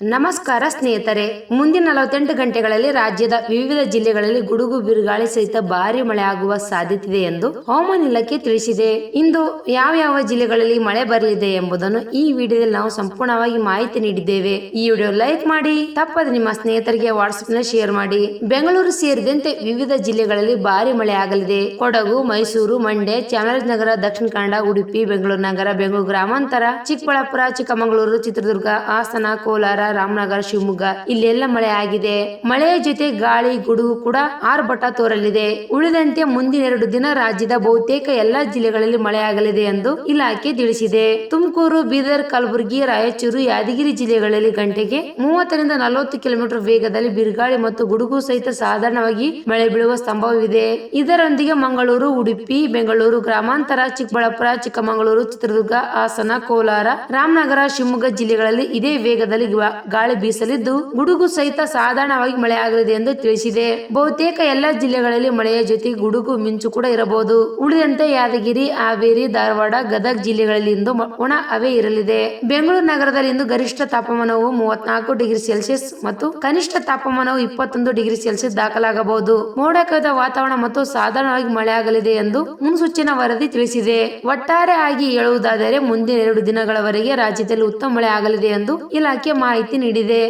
ನಮಸ್ಕಾರ ಸ್ನೇಹಿತರೆ. ಮುಂದಿನ ನಲವತ್ತೆಂಟು ಗಂಟೆಗಳಲ್ಲಿ ರಾಜ್ಯದ ವಿವಿಧ ಜಿಲ್ಲೆಗಳಲ್ಲಿ ಗುಡುಗು, ಬಿರುಗಾಳಿ ಸಹಿತ ಭಾರಿ ಮಳೆ ಆಗುವ ಸಾಧ್ಯತೆ ಇದೆ ಎಂದು ಹವಾಮಾನ ಇಲಾಖೆ ತಿಳಿಸಿದೆ. ಇಂದು ಯಾವ ಯಾವ ಜಿಲ್ಲೆಗಳಲ್ಲಿ ಮಳೆ ಬರಲಿದೆ ಎಂಬುದನ್ನು ಈ ವಿಡಿಯೋದಲ್ಲಿ ನಾವು ಸಂಪೂರ್ಣವಾಗಿ ಮಾಹಿತಿ ನೀಡಿದ್ದೇವೆ. ಈ ವಿಡಿಯೋ ಲೈಕ್ ಮಾಡಿ, ತಪ್ಪದೆ ನಿಮ್ಮ ಸ್ನೇಹಿತರಿಗೆ ವಾಟ್ಸ್ಆಪ್ನಲ್ಲಿ ಶೇರ್ ಮಾಡಿ. ಬೆಂಗಳೂರು ಸೇರಿದಂತೆ ವಿವಿಧ ಜಿಲ್ಲೆಗಳಲ್ಲಿ ಭಾರಿ ಮಳೆ ಆಗಲಿದೆ ಕೊಡಗು, ಮೈಸೂರು, ಮಂಡ್ಯ, ಚಾಮರಾಜನಗರ, ದಕ್ಷಿಣ ಕನ್ನಡ, ಉಡುಪಿ, ಬೆಂಗಳೂರು ನಗರ, ಬೆಂಗಳೂರು ಗ್ರಾಮಾಂತರ, ಚಿಕ್ಕಬಳ್ಳಾಪುರ, ಚಿಕ್ಕಮಗಳೂರು, ಚಿತ್ರದುರ್ಗ, ಹಾಸನ, ಕೋಲಾರ ರಾಮನಗರ, ಶಿವಮೊಗ್ಗ, ಇಲ್ಲೆಲ್ಲ ಮಳೆ ಆಗಿದೆ. ಮಳೆಯ ಜೊತೆ ಗಾಳಿ, ಗುಡುಗು ಕೂಡ ಆರ್ಭಟ ತೋರಲಿದೆ. ಉಳಿದಂತೆ ಮುಂದಿನ ಎರಡು ದಿನ ರಾಜ್ಯದ ಬಹುತೇಕ ಎಲ್ಲಾ ಜಿಲ್ಲೆಗಳಲ್ಲಿ ಮಳೆಯಾಗಲಿದೆ ಎಂದು ಇಲಾಖೆ ತಿಳಿಸಿದೆ. ತುಮಕೂರು, ಬೀದರ್, ಕಲಬುರಗಿ, ರಾಯಚೂರು, ಯಾದಗಿರಿ ಜಿಲ್ಲೆಗಳಲ್ಲಿ ಗಂಟೆಗೆ ಮೂವತ್ತರಿಂದ ನಲವತ್ತು ಕಿಲೋಮೀಟರ್ ವೇಗದಲ್ಲಿ ಬಿರುಗಾಳಿ ಮತ್ತು ಗುಡುಗು ಸಹಿತ ಸಾಧಾರಣವಾಗಿ ಮಳೆ ಬೀಳುವ ಸಂಭವವಿದೆ. ಇದರೊಂದಿಗೆ ಮಂಗಳೂರು, ಉಡುಪಿ, ಬೆಂಗಳೂರು ಗ್ರಾಮಾಂತರ, ಚಿಕ್ಕಬಳ್ಳಾಪುರ, ಚಿಕ್ಕಮಗಳೂರು, ಚಿತ್ರದುರ್ಗ, ಹಾಸನ, ಕೋಲಾರ, ರಾಮನಗರ, ಶಿವಮೊಗ್ಗ ಜಿಲ್ಲೆಗಳಲ್ಲಿ ಇದೇ ವೇಗದಲ್ಲಿ ಗಾಳಿ ಬೀಸಲಿದ್ದು ಗುಡುಗು ಸಹಿತ ಸಾಧಾರಣವಾಗಿ ಮಳೆ ಆಗಲಿದೆ ಎಂದು ತಿಳಿಸಿದೆ. ಬಹುತೇಕ ಎಲ್ಲಾ ಜಿಲ್ಲೆಗಳಲ್ಲಿ ಮಳೆಯ ಜೊತೆ ಗುಡುಗು ಮಿಂಚು ಕೂಡ ಇರಬಹುದು. ಉಳಿದಂತೆ ಯಾದಗಿರಿ, ಹಾವೇರಿ, ಧಾರವಾಡ, ಗದಗ ಜಿಲ್ಲೆಗಳಲ್ಲಿ ಇಂದು ಒಣ ಹವೆ ಇರಲಿದೆ. ಬೆಂಗಳೂರು ನಗರದಲ್ಲಿ ಇಂದು ಗರಿಷ್ಠ ತಾಪಮಾನವು ಮೂವತ್ನಾಲ್ಕು ಡಿಗ್ರಿ ಸೆಲ್ಸಿಯಸ್ ಮತ್ತು ಕನಿಷ್ಠ ತಾಪಮಾನವು ಇಪ್ಪತ್ತೊಂದು ಡಿಗ್ರಿ ಸೆಲ್ಸಿಯಸ್ ದಾಖಲಾಗಬಹುದು. ಮೋಡ ಕವಿದ ವಾತಾವರಣ ಮತ್ತು ಸಾಧಾರಣವಾಗಿ ಮಳೆ ಆಗಲಿದೆ ಎಂದು ಮುನ್ಸೂಚನಾ ವರದಿ ತಿಳಿಸಿದೆ. ಒಟ್ಟಾರೆ ಆಗಿ ಹೇಳುವುದಾದರೆ ಮುಂದಿನ ಎರಡು ದಿನಗಳವರೆಗೆ ರಾಜ್ಯದಲ್ಲಿ ಉತ್ತಮ ಮಳೆ ಆಗಲಿದೆ ಎಂದು ಇಲಾಖೆ ಮಾಹಿತಿ ನೀಡಿದೆ.